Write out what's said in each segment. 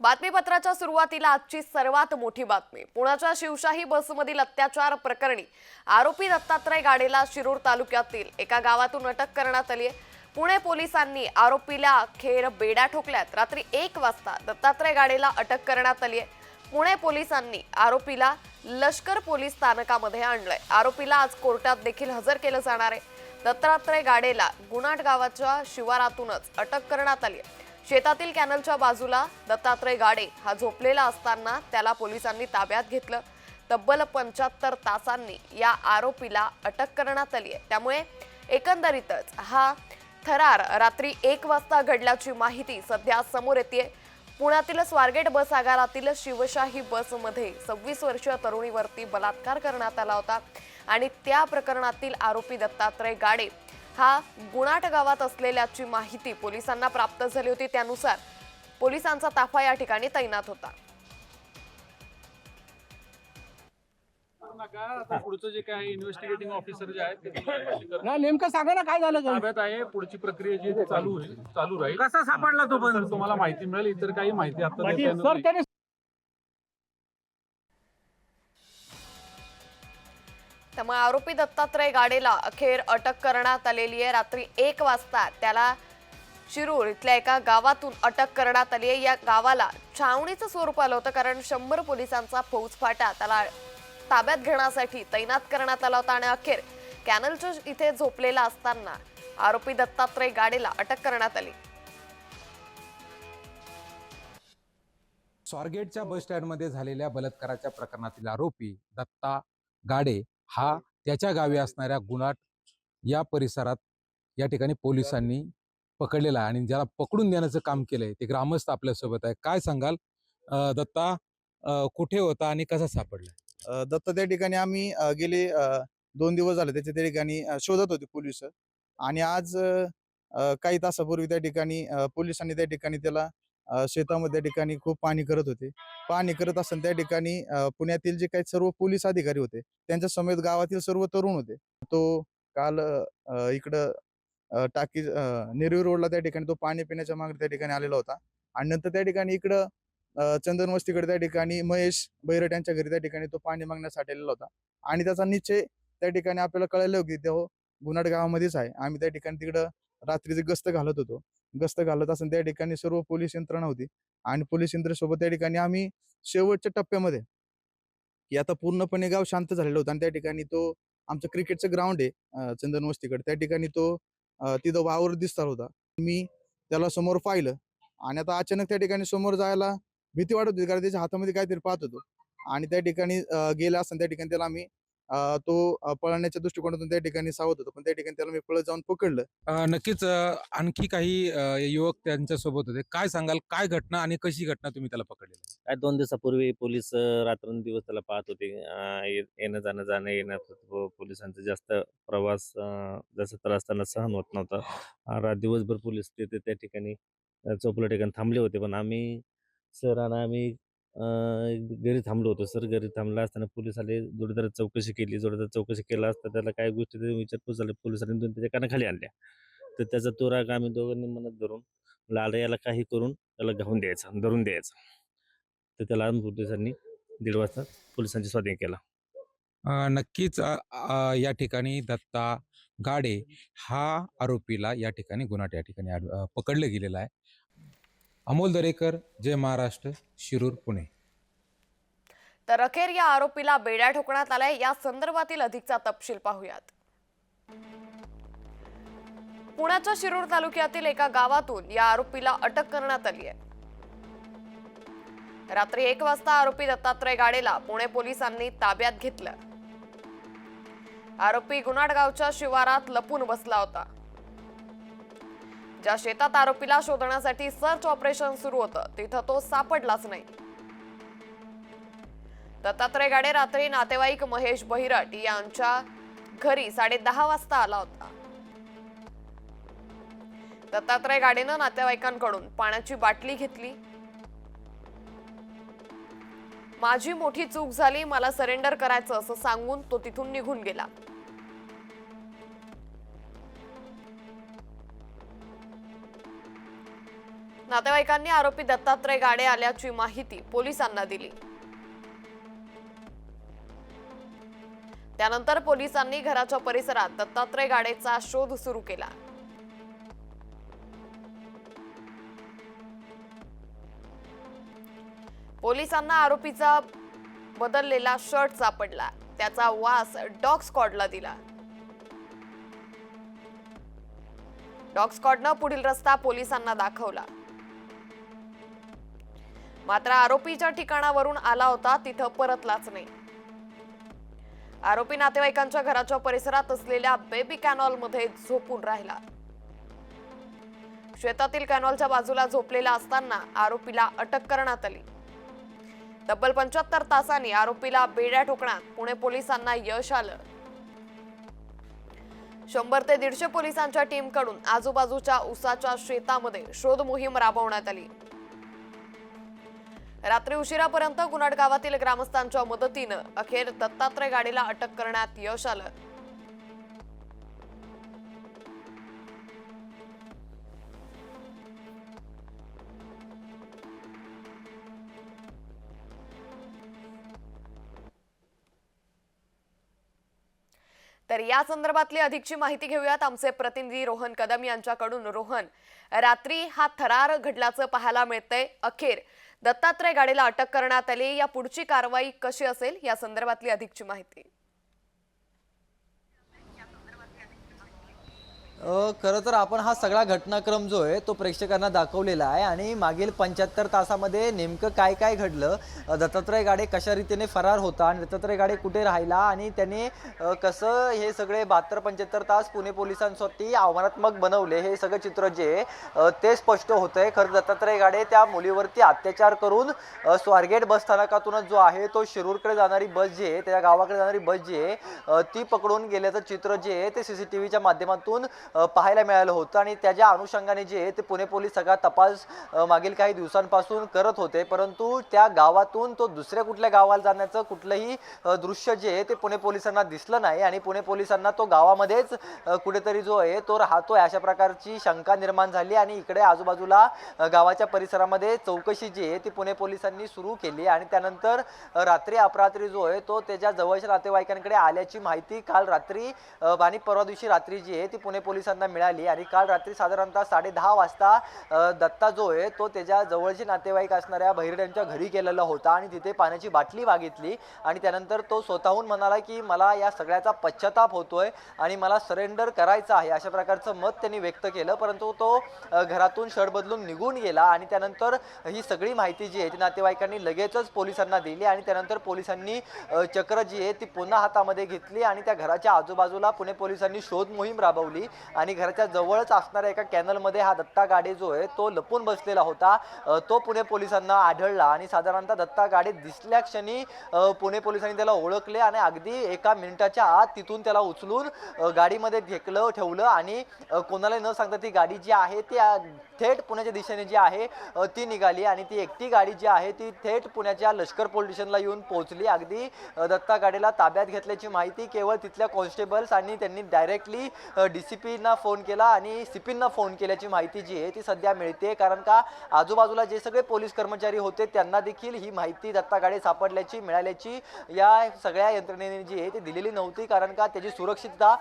बातमीपत्राच्या सुरुवातीला आजची सर्वात मोठी बातमी. पुण्याच्या शिवशाही बसमधील अत्याचार प्रकरणी आरोपी दत्तात्रय गाडेला शिरूर तालुक्यातील एका गावातून अटक करण्यात आली आहे. पुणे पोलिसांनी आरोपीला खेर बेड्या ठोकल्यात. रात्री एक वाजता दत्तात्रय गाडेला अटक करण्यात आली आहे. पुणे पोलिसांनी आरोपीला लष्कर पोलीस स्थानकामध्ये आणलंय. आरोपीला आज कोर्टात देखील हजर केलं जाणार आहे. दत्तात्रय गाडेला गुणाट गावाच्या शिवारातूनच अटक करण्यात आली आहे. शेतातील कॅनलच्या बाजूला दत्तात्रय गाडे हा झोपलेला असताना त्याला पोलिसांनी ताब्यात घेतलं. तब्बल पंच्याहत्तर तासांनी या आरोपीला अटक करण्यात आली आहे. त्यामुळे एकंदरीतच हा थरार रात्री एक वाजता घडल्याची माहिती सध्या समोर येते पुण्यातील स्वारगेट बस आगारातील शिवशाही बसमध्ये सव्वीस वर्षीय तरुणीवरती बलात्कार करण्यात आला होता आणि त्या प्रकरणातील आरोपी दत्तात्रय गाडे हा गुणाट गावात असलेल्याची माहिती पोलिसांना प्राप्त झाली होती त्यानुसार पोलिसांचा ताफा या ठिकाणी तैनात होता पुढचं जे काय इन्व्हेस्टिगेटिंग ऑफिसर जे आहेत नेमकं सांगा ना काय झालं? ताब्यात आहे पुढची प्रक्रिया जी चालू होईल चालू राहील कसा सापडला तो पण तुम्हाला माहिती मिळेल इतर काही माहिती आता सर. त्याने त्यामुळे आरोपी दत्तात्रय गाडेला अखेर अटक करण्यात आलेली आहे. रात्री एक वाजता त्याला शिरूर इथल्या एका गावातून अटक करण्यात आली आहे. या गावाला छावणीचं स्वरूप आलं होतं कारण शंभर पोलिसांचा फौजफाटा त्याला ताब्यात घेण्यासाठी तैनात करण्यात आला होता आणि अखेर कॅनलच्या इथे झोपलेला असताना आरोपी दत्तात्रय गाडेला अटक करण्यात आली. स्वारगेटच्या बस स्टँडमध्ये झालेल्या बलात्काराच्या प्रकरणातील आरोपी दत्ता गाडे हा त्याच्या गावी असणाऱ्या गुणाट या परिसरात या ठिकाणी पोलिसांनी पकडलेला आहे आणि ज्याला पकडून देण्याचं काम केलंय. ते ग्रामस्थ आपल्यासोबत आहे काय सांगाल? दत्ता कुठे होता आणि कसा सापडला? दत्त त्या ठिकाणी आम्ही गेले दोन दिवस झाले त्याच्या त्या ठिकाणी शोधत होते पोलीस. आणि आज काही तासापूर्वी त्या ठिकाणी पोलिसांनी त्या ठिकाणी त्याला शेतामध्ये त्या ठिकाणी खूप पाणी करत होते. पाणी करत असताना त्या ठिकाणी पुण्यातील जे काही सर्व पोलीस अधिकारी होते त्यांच्या समेत गावातील सर्व तरुण होते. तो काल अ, इकडं टाकी नेरवी रोडला त्या ठिकाणी तो पाणी पिण्याच्या मागणी त्या ठिकाणी आलेला होता. आणि नंतर त्या ठिकाणी इकडं चंदन वस्तीकडे त्या ठिकाणी महेश बैरट यांच्या घरी त्या ठिकाणी तो पाणी मागण्यासाठी आलेला होता. आणि त्याचा निश्चय त्या ठिकाणी आपल्याला कळालं की तो हो, गुन्हाड गावामध्येच आहे. आम्ही त्या ठिकाणी तिकडं रात्रीचे गस्त घालत होतो. गस्त घालत असून त्या ठिकाणी सर्व पोलीस यंत्रणा होती. आणि पोलीस यंत्रणेसोबत त्या ठिकाणी आम्ही शेवटच्या टप्प्यामध्ये की आता पूर्णपणे गाव शांत झालेलं होतं. आणि त्या ठिकाणी तो आमचं क्रिकेटचं ग्राउंड आहे चंदन वस्तीकडे. त्या ठिकाणी तो तिथं वावर दिसणार होता. मी त्याला समोर पाहिलं. आणि आता अचानक त्या ठिकाणी समोर जायला भीती वाटत होती कारण त्याच्या हातामध्ये काहीतरी पाहत होतो. आणि त्या ठिकाणी गेला असताना त्या ठिकाणी त्याला आम्ही तो पळण्याच्या दृष्टिकोनातून त्या ठिकाणी सावध होतो. पण त्या ठिकाणी त्याला मी पळत जाऊन पकडलं. नक्कीच आणखी काही युवक त्यांच्यासोबत होते. काय सांगाल? काय घटना आणि कशी घटना तुम्ही त्याला पकडलेली? काय दोन दिवसापूर्वी पोलीस रात्रंदिवस त्याला पाहत होते. येणं जाणं जाणं प- पोलिसांचा जास्त प्रवास जास्त त्रास त्यांना सहन होत नव्हता. रात दिवसभर पोलीस तिथे त्या ठिकाणी चौपल्या ठिकाणी थांबले होते. पण आम्ही सर आणि आम्ही घरी थांबलो होतो सर. घरी थांबला असताना पोलीस आले जोरदार चौकशी केली. जोरदार चौकशी केला असता त्याला काय गोष्टी विचारपूस झाली. पोलिसांनी दोन त्याच्या कानाखाली आणल्या. तर त्याचा तो राग आम्ही दोघांनी मनात धरून लाल याला काही करून त्याला घाऊन द्यायचा धरून द्यायचा. तर त्याला पोलिसांनी दीड वाजता पोलिसांची स्वाधीन केला. नक्कीच या ठिकाणी दत्ता गाडे हा आरोपीला या ठिकाणी गुन्हा या ठिकाणी आढ- पकडलं गेलेला आहे. अमोल दरेकर जय महाराष्ट्र शिरूर पुणे. तर अखेर या आरोपीला बेड्या ठोकण्यात आलाय. या संदर्भातील अधिकचा तपशील पाहूयात. पुण्याच्या शिरूर तालुक्यातील एका गावातून या आरोपीला अटक करण्यात आली आहे. रात्री एक वाजता आरोपी दत्तात्रय गाडेला पुणे पोलिसांनी ताब्यात घेतलं. आरोपी गुनाडगावच्या शिवारात लपून बसला होता. ज्या शेतात आरोपीला शोधण्यासाठी सर्च ऑपरेशन सुरू होतं तिथं तो सापडलाच नाही. दत्तात्रय गाडे रात्री नातेवाईक महेश बहिरट यांच्या घरी साडे दहा वाजता आला होता. दत्तात्रय गाडेनं नातेवाईकांकडून पाण्याची बाटली घेतली. माझी मोठी चूक झाली मला सरेंडर करायचं असं सांगून तो तिथून निघून गेला. नातेवाईकांनी आरोपी दत्तात्रय गाडे आल्याची माहिती पोलिसांना दिली. त्यानंतर पोलिसांनी घराच्या परिसरात दत्तात्रय गाडेचा शोध सुरू केला. पोलिसांना आरोपीचा बदललेला शर्ट सापडला. त्याचा वास डॉग स्कॉडला दिला. डॉग स्कॉडनं पुढील रस्ता पोलिसांना दाखवला. मात्र आरोपीच्या ठिकाणावरून आला होता तिथं परतलाच नाही आरोपी नातेवाईकांच्या घराच्या परिसरात असलेल्या बेबी कॅनॉलमध्ये झोपून राहिला. शेतातील कॅनॉलच्या बाजूला झोपलेला असताना आरोपीला अटक करण्यात आली. तब्बल पंच्याहत्तर तासांनी आरोपीला बेड्या ठोकण्यात पुणे पोलिसांना यश आलं. शंभर ते दीडशे पोलिसांच्या टीमकडून आजूबाजूच्या उसाच्या शेतामध्ये शोध मोहीम राबवण्यात आली. रात्री उशिरापर्यंत गुनाड गावातील ग्रामस्थांच्या मदतीनं अखेर दत्तात्रय गाडीला अटक करण्यात यश आलं. तर या संदर्भातली अधिकची माहिती घेऊयात. आमचे प्रतिनिधी रोहन कदम यांच्याकडून. रोहन रात्री हा थरार घडल्याचं पाहायला मिळतंय. अखेर दत्तात्रय गाडीला अटक करण्यात आली. या पुढची कारवाई कशी असेल? या संदर्भातली अधिकची माहिती. खरं तर आपण हा सगळा घटनाक्रम जो आहे तो प्रेक्षकांना दाखवलेला आहे आणि मागील पंच्याहत्तर तासामध्ये नेमकं काय काय घडलं? दत्तात्रय गाडे कशा रीतीने फरार होता आणि दत्तात्रय गाडे कुठे राहिला आणि त्याने कसं हे सगळे बहात्तर पंच्याहत्तर तास पुणे पोलिसांसाठी आव्हानात्मक बनवले? हे सगळं चित्र जे ते स्पष्ट होतंय. खरं दत्तात्रय गाडे त्या मुलीवरती अत्याचार करून स्वारगेट बस स्थानकातूनच जो आहे तो शिरूरकडे जाणारी बस जी आहे त्या गावाकडे जाणारी बस जी आहे ती पकडून गेल्याचं चित्र जे आहे ते व्हीच्या माध्यमातून पाहायला मिळालं होतं आणि त्याच्या अनुषंगाने जे आहे ते पुणे पोलीस सगळा तपास मागील काही दिवसांपासून करत होते. परंतु त्या गावातून तो दुसऱ्या कुठल्या गावाला जाण्याचं कुठलंही दृश्य जे आहे ते पुणे पोलिसांना दिसलं नाही आणि पुणे पोलिसांना तो गावामध्येच कुठेतरी जो आहे तो राहतोय अशा प्रकारची शंका निर्माण झाली आणि इकडे आजूबाजूला गावाच्या परिसरामध्ये चौकशी जी आहे ती पुणे पोलिसांनी सुरू केली आणि त्यानंतर रात्री अपरात्री जो आहे तो त्याच्या जवळच्या नातेवाईकांकडे आल्याची माहिती काल रात्री आणि परवा दिवशी रात्री जी आहे ती पुणे पोलिसांना मिळाली आणि काल रात्री साधारणतः साडे दहा वाजता दत्ता जो आहे तो त्याच्या जवळचे नातेवाईक असणाऱ्या बहिरड्यांच्या घरी गेलेला होता आणि तिथे पाण्याची बाटली मागितली आणि त्यानंतर तो स्वतःहून म्हणाला की मला या सगळ्याचा पश्चाताप होतोय आणि मला सरेंडर करायचं आहे अशा प्रकारचं मत त्यांनी व्यक्त केलं. परंतु तो घरातून शर्ट बदलून निघून गेला आणि त्यानंतर ही सगळी माहिती जी आहे ती नातेवाईकांनी लगेचच पोलिसांना दिली आणि त्यानंतर पोलिसांनी चक्र जी आहे ती पुन्हा हातामध्ये घेतली आणि त्या घराच्या आजूबाजूला पुणे पोलिसांनी शोध मोहीम राबवली आणि घराच्या जवळच असणाऱ्या एका कॅनलमध्ये हा दत्ता गाडे जो आहे तो लपून बसलेला होता. तो पुणे पोलिसांना आढळला आणि साधारणतः दत्ता गाडे दिसल्या क्षणी पुणे पोलिसांनी त्याला ओळखले आणि अगदी एका मिनिटाच्या आत तिथून त्याला उचलून गाडीमध्ये ढेकलं ठेवलं आणि कोणाला न सांगता ती गाडी जी आहे ती थेट पुण्याच्या दिशेने जी आहे ती निघाली आणि ती एकटी गाडी जी आहे ती थेट पुण्याच्या लष्कर पोलीस स्टेशनला येऊन पोहोचली. अगदी दत्ता गाडीला ताब्यात घेतल्याची माहिती केवळ तिथल्या कॉन्स्टेबल्स आणि त्यांनी डायरेक्टली डी सी पीना फोन केला आणि सीपींना फोन केल्याची माहिती जी आहे ती सध्या मिळते. कारण का आजूबाजूला जे सगळे पोलीस कर्मचारी होते त्यांना देखील ही माहिती दत्ता गाडी सापडल्याची मिळाल्याची या सगळ्या यंत्रणेने जी आहे ती दिलेली नव्हती. कारण का त्याची सुरक्षितता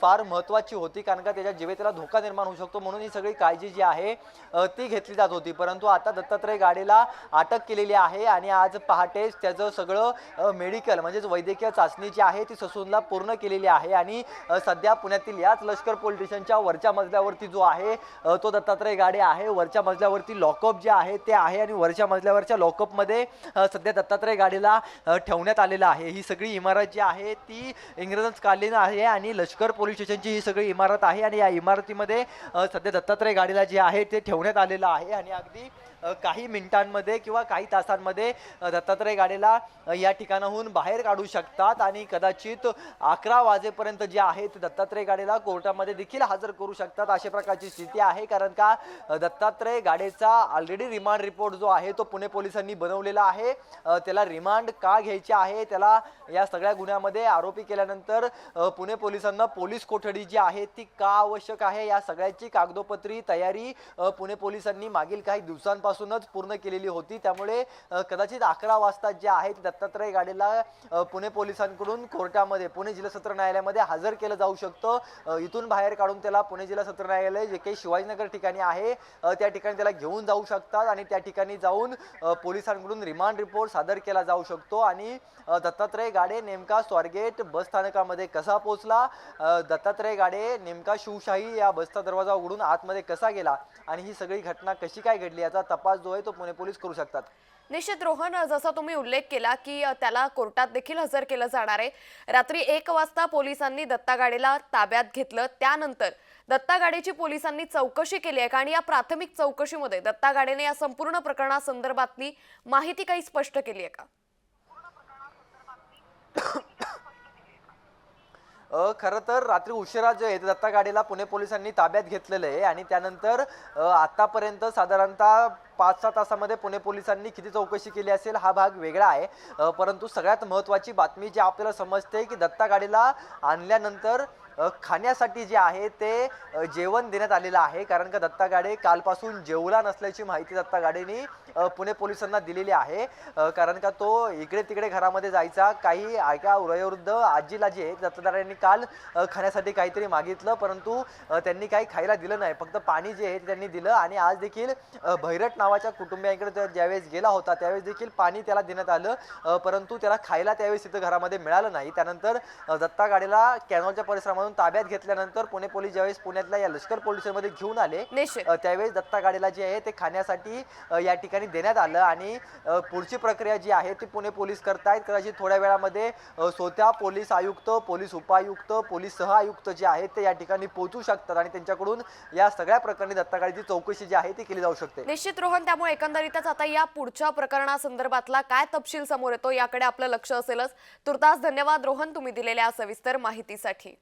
फार महत्त्वाची होती. कारण का त्याच्या जीवेताला धोका निर्माण होऊ शकतो. म्हणून ही सगळी काळजी जी आहे ती घेतली जात होती. परंतु आता दत्तात्रय गाडीला अटक केलेली आहे आणि आज पहाटेच त्याचं सगळं मेडिकल म्हणजेच वैद्यकीय चाचणी जी आहे ती ससूनला पूर्ण केलेली आहे. आणि सध्या पुण्यातील याच लष्कर पोलीस स्टेशनच्या वरच्या मजल्यावरती जो आहे तो दत्तात्रय गाडे आहे. वरच्या मजल्यावरती लॉकअप जे आहे ते आहे आणि वरच्या मजल्यावरच्या लॉकअपमध्ये सध्या दत्तात्रय गाडीला ठेवण्यात आलेलं आहे. ही सगळी इमारत जी आहे ती इंग्रजांकालीन आहे आणि लष्कर पोलीस स्टेशनची ही सगळी इमारत आहे आणि या इमारतीमध्ये सध्या दत्तात्रय गाडीला जे आहे ते ठेवण्यात आलेलं आहे. आणि अगदी काही मिनिटांमध्ये किंवा काही तासांमध्ये दत्तात्रय गाडेला या ठिकाणाहून बाहेर काढू शकतात आणि कदाचित अकरा वाजेपर्यंत जे आहे ते दत्तात्रय गाडेला कोर्टामध्ये देखील हजर करू शकतात अशा प्रकारची स्थिती आहे. कारण का दत्तात्रय गाडेचा ऑलरेडी रिमांड रिपोर्ट जो आहे तो पुणे पोलिसांनी बनवलेला आहे. त्याला रिमांड का घ्यायचे आहे त्याला या सगळ्या गुन्ह्यामध्ये आरोपी केल्यानंतर पुणे पोलिसांना पोलीस कोठडी जी आहे ती का आवश्यक आहे या सगळ्याची कागदोपत्री तयारी पुणे पोलिसांनी मागील काही दिवसांपासून दिवसांपासूनच पूर्ण केलेली होती. त्यामुळे कदाचित अकरा वाजता जे आहे ते दत्तात्रय गाडीला पुणे पोलिसांकडून कोर्टामध्ये पुणे जिल्हा सत्र न्यायालयामध्ये हजर केलं जाऊ शकतं. इथून बाहेर काढून त्याला पुणे जिल्हा सत्र न्यायालय जे काही शिवाजीनगर ठिकाणी आहे त्या ठिकाणी त्याला घेऊन जाऊ शकतात आणि त्या ठिकाणी जाऊन पोलिसांकडून रिमांड रिपोर्ट सादर केला जाऊ शकतो. आणि दत्तात्रय गाडे नेमका स्वारगेट बस स्थानकामध्ये कसा पोहोचला? दत्तात्रय गाडे नेमका शिवशाही या बसचा दरवाजा उघडून आतमध्ये कसा गेला? आणि ही सगळी घटना कशी काय घडली याचा तपास जो आहे तो पुणे पोलीस करू शकतात. निश्चित रोहन जसा तुम्ही उल्लेख केला की त्याला कोर्टात देखील हजर केलं जाणार आहे. रात्री एक वाजता पोलिसांनी दत्ता गाडेला ताब्यात घेतलं. त्यानंतर दत्ता गाडेची पोलिसांनी चौकशी केली आहे. का आणि या प्राथमिक चौकशीमध्ये दत्ता गाडेने या संपूर्ण प्रकरणासंदर्भातली माहिती काही स्पष्ट केली आहे का? खरं तर रात्री उशिरा जे आहे दत्ता गाडीला पुणे पोलिसांनी ताब्यात घेतलेलं आहे. आणि त्यानंतर आतापर्यंत साधारणतः पाच सहा तासामध्ये पुणे पोलिसांनी किती चौकशी केली असेल हा भाग वेगळा आहे. परंतु सगळ्यात महत्त्वाची बातमी जी आपल्याला समजते की दत्ता गाडीला आणल्यानंतर खाण्यासाठी जे आहे ते जेवण देण्यात आलेलं आहे. कारण का दत्ता गाडे कालपासून जेवला नसल्याची माहिती दत्ता गाडेनी पुणे पोलिसांना दिलेली आहे. कारण का तो इकडे तिकडे घरामध्ये जायचा. काही ऐका वयोवृद्ध आजीला जे आहे दत्तदारांनी काल खाण्यासाठी काहीतरी मागितलं. परंतु त्यांनी काही खायला दिलं नाही. फक्त पाणी जे आहे ते त्यांनी दिलं. आणि आज देखील भैरट नावाच्या कुटुंबियांकडे ज्यावेळेस गेला होता त्यावेळेस देखील पाणी त्याला देण्यात आलं. परंतु त्याला खायला त्यावेळेस तिथं घरामध्ये मिळालं नाही. त्यानंतर दत्ता गाडीला कॅनॉलच्या परिसरामधून ताब्यात घेतल्यानंतर पुणे पोलीस ज्यावेळेस पुण्यातल्या या लष्कर पोलीस स्टेशनमध्ये घेऊन आले त्यावेळेस दत्ता गाडीला जे आहे ते खाण्यासाठी या ठिकाणी देण्यात आलं आणि पुढची प्रक्रिया जी आहे ती पुणे पोलीस करतायत. कदाचित थोड्या वेळामध्ये स्वतः पोलीस आयुक्त पोलीस उपायुक्त पोलीस सह आयुक्त जे आहेत ते या ठिकाणी पोहोचू शकतात आणि त्यांच्याकडून या सगळ्या प्रकरणी दत्ता गाडीची चौकशी जी आहे ती केली जाऊ शकते. निश्चित रोहन. त्यामुळे एकंदरीतच आता या पुढच्या प्रकरणासंदर्भातला काय तपशील समोर येतो याकडे आपलं लक्ष असेलच. तुर्तास धन्यवाद रोहन तुम्ही दिलेल्या सविस्तर माहितीसाठी.